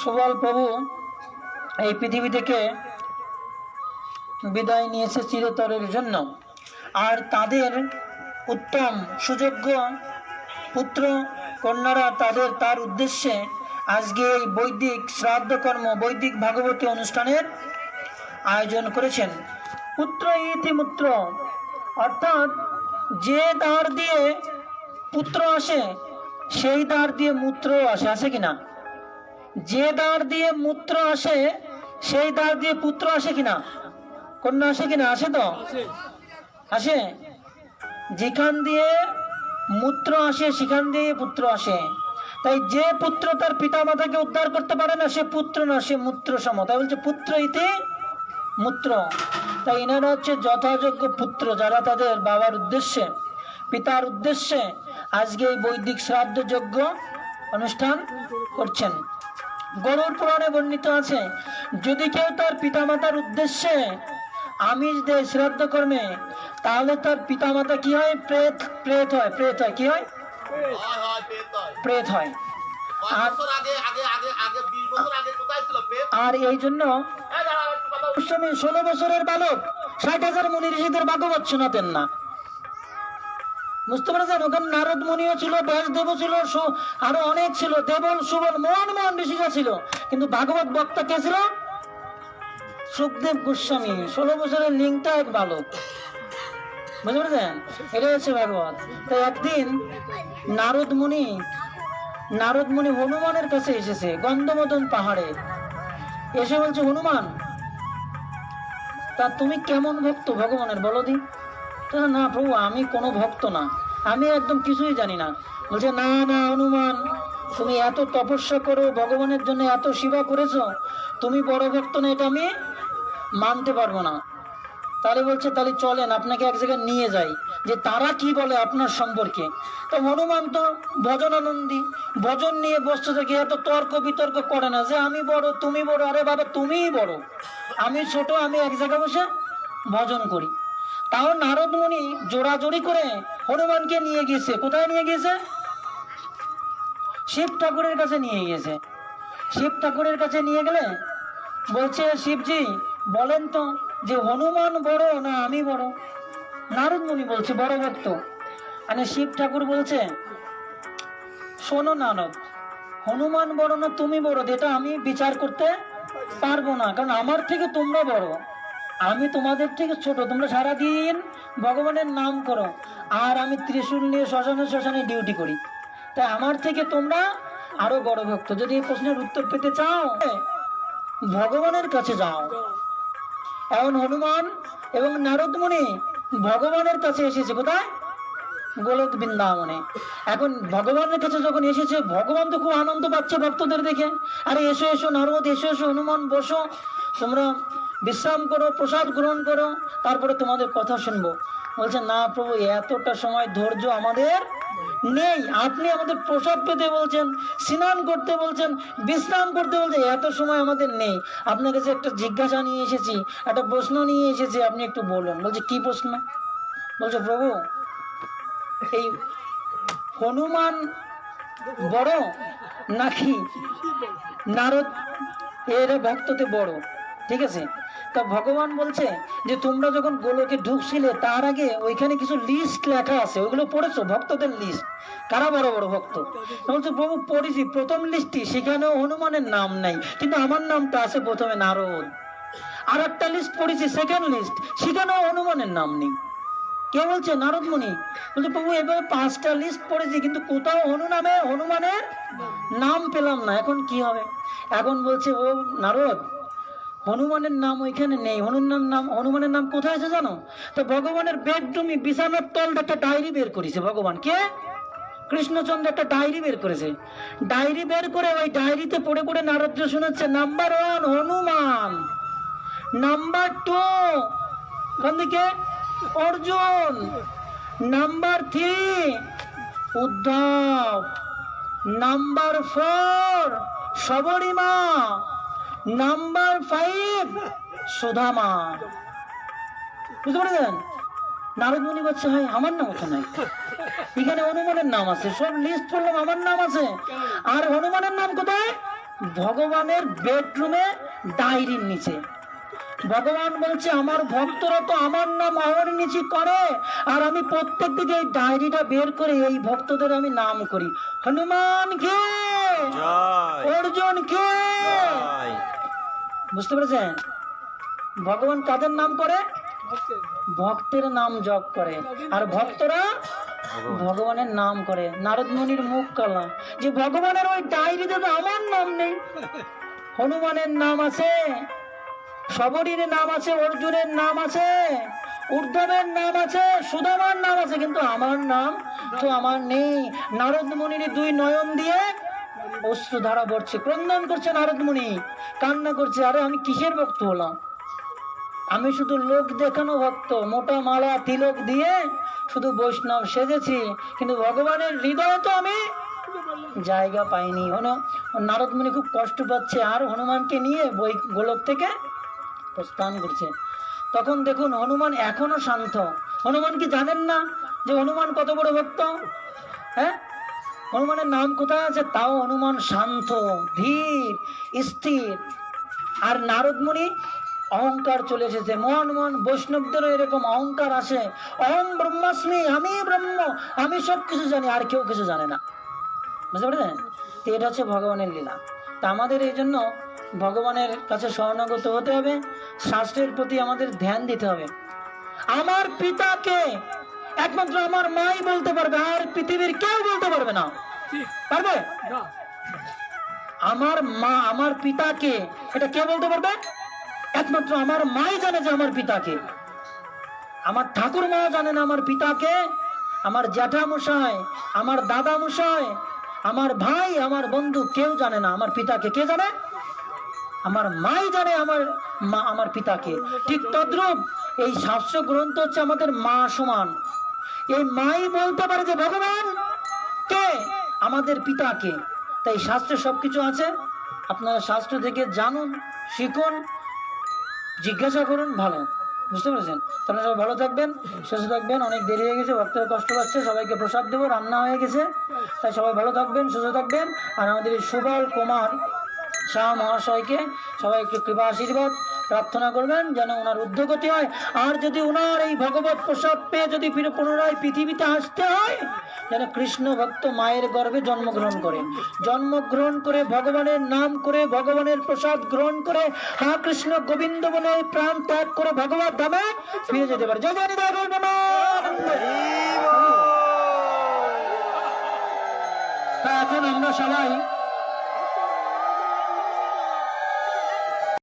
সুবল প্রভু এই পৃথিবী থেকে বিদায় নিয়েছে চিরতরের জন্য। আর তাদের উত্তম, সুযোগ্য পুত্র কন্যারা তাদের তার উদ্দেশ্যে আজকে এই বৈদিক শ্রাদ্ধ কর্ম বৈদিক ভাগবতী অনুষ্ঠানের আয়োজন করেছেন। পুত্র ইতিমুত্র অর্থাৎ যে দ্বার দিয়ে পুত্র আসে, সেই দ্বার দিয়ে মূত্র আসে আসে কিনা? যে দ্বার দিয়ে মূত্র আসে, সেই দ্বার দিয়ে পুত্র আসে কিনা? কন্যা আসে কিনা? আসে তো? আসে। যেখান দিয়ে মূত্র আসে, সেখান দিয়ে পুত্র আসে। তাই যে পুত্র তার পিতা মাতাকে উদ্ধার করতে পারে না, সে পুত্র না, সে মূত্র সম। তাই বলছে পুত্র ইতি মূত্র। তাই এনারা হচ্ছে যথাযোগ্য পুত্র যারা তাদের বাবার উদ্দেশ্যে, পিতার উদ্দেশ্যে আজকে এই বৈদিক শ্রাদ্ধ যজ্ঞ অনুষ্ঠান করছেন। গরুর পুরাণে বর্ণিত আছে যদি কেউ তার পিতামাতার উদ্দেশ্যে আমিষ দেয় শ্রাদ্ধ কর্মে তাহলে তার পিতামাতা কি হয়? প্রেত প্রেত হয় প্রেত হয় কি হয়? প্রেত হয়। আর- এই জন্য ষোলো বছরের বালক ষাট হাজার মুনি ঋষিদের ভাগবত শোনাতেন না। বুঝতে পেরেছেন ওখানে নারদ মুনিও ছিল ব্যাসদেব ছিল আরও অনেক ছিল, দেবল, সুবল মহান মহান ঋষিরা ছিল। কিন্তু ভাগবত বক্তা কে ছিল? সুখদেব গোস্বামী, ষোলো বছরের লিঙ্কটা এক বালক। বুঝতে পেরেছেন? এটা হচ্ছে ভাগবত। তো একদিন নারদ মুনি নারদ মুনি হনুমানের কাছে এসেছে, গন্ধমদন পাহাড়ে। এসে বলছে, হনুমান, তা তুমি কেমন ভক্ত ভগবানের বলো দি তো না প্রভু, আমি কোনো ভক্ত না। আমি একদম কিছুই জানি না। বলছে, না না, হনুমান, তুমি এত তপস্যা করো, ভগবানের জন্য এত সেবা করেছ, তুমি বড় ভক্ত না, এটা আমি মানতে পারব না। তাহলে বলছে, তাহলে চলেন, আপনাকে এক জায়গায় নিয়ে যাই। যে তারা কি বলে আপনার সম্পর্কে? তো হনুমান তো ভজনানন্দী, ভজন নিয়ে বসতে থাকে, এত তর্ক বিতর্ক করে না যে, আমি বড়, তুমি বড়, আরে বাবা, তুমিই বড়। আমি ছোট, আমি এক জায়গায় বসে ভজন করি। তাও নারদ মুনি জোড়াজোড়ি করে হনুমানকে নিয়ে গিয়েছে কোথায় নিয়ে গিয়েছে শিব ঠাকুরের কাছে নিয়ে গিয়েছে শিব ঠাকুরের কাছে নিয়ে গেলে বলছে, শিবজি, বলেন তো যে হনুমান বড় না আমি বড়? নারদ মুনি বলছে, বড় ভক্ত। মানে শিব ঠাকুর বলছে, শোনো নারদ, হনুমান বড় না তুমি বড়, যেটা আমি বিচার করতে পারব না, কারণ আমার থেকে তোমরা বড়। আমি তোমাদের থেকে ছোট, তোমরা সারাদিন ভগবানের নাম করো, আর আমি ত্রিশূল নিয়ে শ্মশানে শ্মশানে ডিউটি করি। তাই আমার থেকে তোমরা আরও বড় ভক্ত। যদি এই প্রশ্নের উত্তর পেতে চাও, ভগবানের কাছে যাও। এখন হনুমান এবং নারদ মুনি ভগবানের কাছে এসেছে কোথায়? গোলক বৃন্দাবনে। এখন ভগবানের কাছে যখন এসেছে, ভগবান তো খুব আনন্দ পাচ্ছে ভক্তদের দেখে। আরে এসো এসো নারদ, এসো এসো, হনুমান, বসো। তোমরা বিশ্রাম করো, প্রসাদ গ্রহণ করো, তারপরে তোমাদের কথা শুনব। বলছে, না প্রভু, এতটা সময় ধৈর্য আমাদের নেই। আপনি আমাদের প্রসাদ পেতে বলছেন, স্নান করতে বলছেন, বিশ্রাম করতে বলছেন, এত সময় আমাদের নেই। আপনার কাছে একটা জিজ্ঞাসা নিয়ে এসেছি, একটা প্রশ্ন নিয়ে এসেছি, আপনি একটু বলুন। বলছে, কি প্রশ্ন? বলছে, প্রভু, এই হনুমান বড় নাকি নারদ? এরা ভক্ততে বড়। ঠিক আছে? তা ভগবান বলছে যে তোমরা যখন গোলকে ঢুকছিলে তার আগে ওইখানে কিছু লিস্ট লেখা আছে। ওইগুলো পড়েছো? ভক্তদের লিস্ট কারা বড় বড় ভক্ত? বলছে প্রভু পড়েছি প্রথম লিস্টটি সেখানেও হনুমানের নাম নাই। কিন্তু আমার নামটা আছে প্রথমে নারদ। আর একটা লিস্ট পড়েছি সেকেন্ড লিস্ট সেখানেও হনুমানের নাম নেই। কে বলছে? নারদ মুনি বলছে প্রভু এভাবে পাঁচটা লিস্ট পড়েছি কিন্তু কোথাও হনু নামে। হনুমানের নাম পেলাম না। এখন কি হবে? এখন বলছে ও নারদ হনুমানের নাম ওইখানে নেই। হনুমানের নাম হনুমানের নাম কোথায় আছে জানো? তো ভগবানের বেডরুমে বিছানার তল একটা ডায়েরি বের করেছে ভগবান। কে? কৃষ্ণচন্দ্র একটা ডায়েরি বের করেছে। ডায়েরি বের করে ওই ডায়েরিতে পড়ে পড়ে নারদ শোনাচ্ছে number one Hanuman. Number two দিকে? Arjun. Number three Uddhav. Number four সবরীমা number five Sudama. বুঝতে পারছেন? নারদ মুনি বলছে হয় আমার নাম ওখানে এখানে হনুমানের নাম আছে সব লিস্ট করলাম আমার নাম আছে। আর হনুমানের নাম কোথায়? ভগবানের বেডরুমে ডায়েরির নিচে। ভগবান বলছে আমার ভক্তরা তো আমার নাম আমার নিচে করে আর আমি প্রত্যেক দিকে এই ডায়েরিটা বের করে এই ভক্তদের আমি নাম করি। হনুমান কে? অর্জুন কে? জয়। বুঝতে পেরেছেন? ভগবান কাদের নাম করে? ভক্তের নাম জপ করে। আর ভক্তরা ভগবানের নাম করে। নারদ মুনির মুখ কালা। যে ভগবানের ওই ডায়েরিতে তো আমার নাম নেই। হনুমানের নাম আছে সবরীর নাম আছে, অর্জুনের নাম আছে উদ্ধবের নাম আছে, সুদামার নাম আছে, কিন্তু আমার নাম তো আমার নেই। নারদ মুনির দুই নয়ন দিয়ে অশ্রু ধারা পড়ছে, ক্রন্দন করছে নারদ মুনি কান্না করছে, আরে আমি কিসের ভক্ত হলাম? আমি শুধু লোক দেখানো ভক্ত, মোটা মালা, তিলক দিয়ে শুধু বৈষ্ণব সেজেছি, কিন্তু ভগবানের হৃদয়ে তো আমি জায়গা পাইনি। হন নারদ মুনি খুব কষ্ট পাচ্ছে, আর হনুমানকে নিয়ে বই গোলক থেকে প্রস্থান করছে। তখন দেখুন, হনুমান এখনও শান্ত। হনুমান কি জানেন না যে হনুমান কত বড় ভক্ত? হ্যাঁ? হনুমানের নাম কোথায় আছে? তাও হনুমান শান্ত, ধীর, স্থির। আর নারদ মুনি অহংকার চলে এসেছে। মন মন, বৈষ্ণবদেরও এরকম অহংকার আসে। অহম ব্রহ্মাস্মি, আমি ব্রহ্ম, আমি সব কিছু জানি, আর কেউ কিছু জানে না। বুঝতে পেরেছেন? তো এটা হচ্ছে ভগবানের লীলা। তা আমাদের এই জন্য ভগবানের কাছে শরণাগত হতে হবে। শাস্ত্রের প্রতি আমাদের ধ্যান দিতে হবে। আমার পিতাকে একমাত্র আমার মাই বলতে পারবে আর পৃথিবীর কেউ বলতে পারবে না। পারবে? আমার মা আমার পিতাকে এটা কে বলতে পারবে? একমাত্র আমার মাই জানে যে আমার পিতাকে। আমার ঠাকুর মা জানেন আমার পিতাকে আমার জ্যাঠা মশাই আমার দাদা মশাই আমার ভাই আমার বন্ধু কেউ জানে না আমার পিতাকে। কে জানে? আমার মাই জানে আমার মা আমার পিতাকে। ঠিক তদ্রূপ এই শাস্ত্র গ্রন্থ হচ্ছে আমাদের মা সমান। এই মাই বলতে পারে যে ভগবান, কে? আমাদের পিতাকে। তাই শাস্ত্রে সবকিছু আছে। আপনারা শাস্ত্র থেকে জানুন, শিখুন, জিজ্ঞাসা করুন, ভালো। বুঝতে পেরেছেন? তাহলে সবাই ভালো থাকবেন, সুস্থ থাকবেন। অনেক দেরি হয়ে গেছে, ভক্তরা কষ্ট পাচ্ছে, সবাইকে প্রসাদ দেবো, রান্না হয়ে গেছে। তাই সবাই ভালো থাকবেন, সুস্থ থাকবেন। আর আমাদের সুবল কুমার শাহ মহাশয়কে সবাই একটু কৃপা আশীর্বাদ। প্রার্থনা করবেন যেন ওনার উদ্যোগতি হয়। আর যদি ওনার এই ভগবত প্রসাদ পেয়ে যদি ফিরে পুনরায় পৃথিবীতে আসতে হয় যেন কৃষ্ণ ভক্ত মায়ের গর্ভে জন্মগ্রহণ করে। জন্মগ্রহণ করে ভগবানের নাম করে ভগবানের প্রসাদ গ্রহণ করে হা কৃষ্ণ গোবিন্দ বলে প্রাণ ত্যাগ করে ভগবত ধামে ফিরে যেতে পারে। জয় এখন আমরা সবাই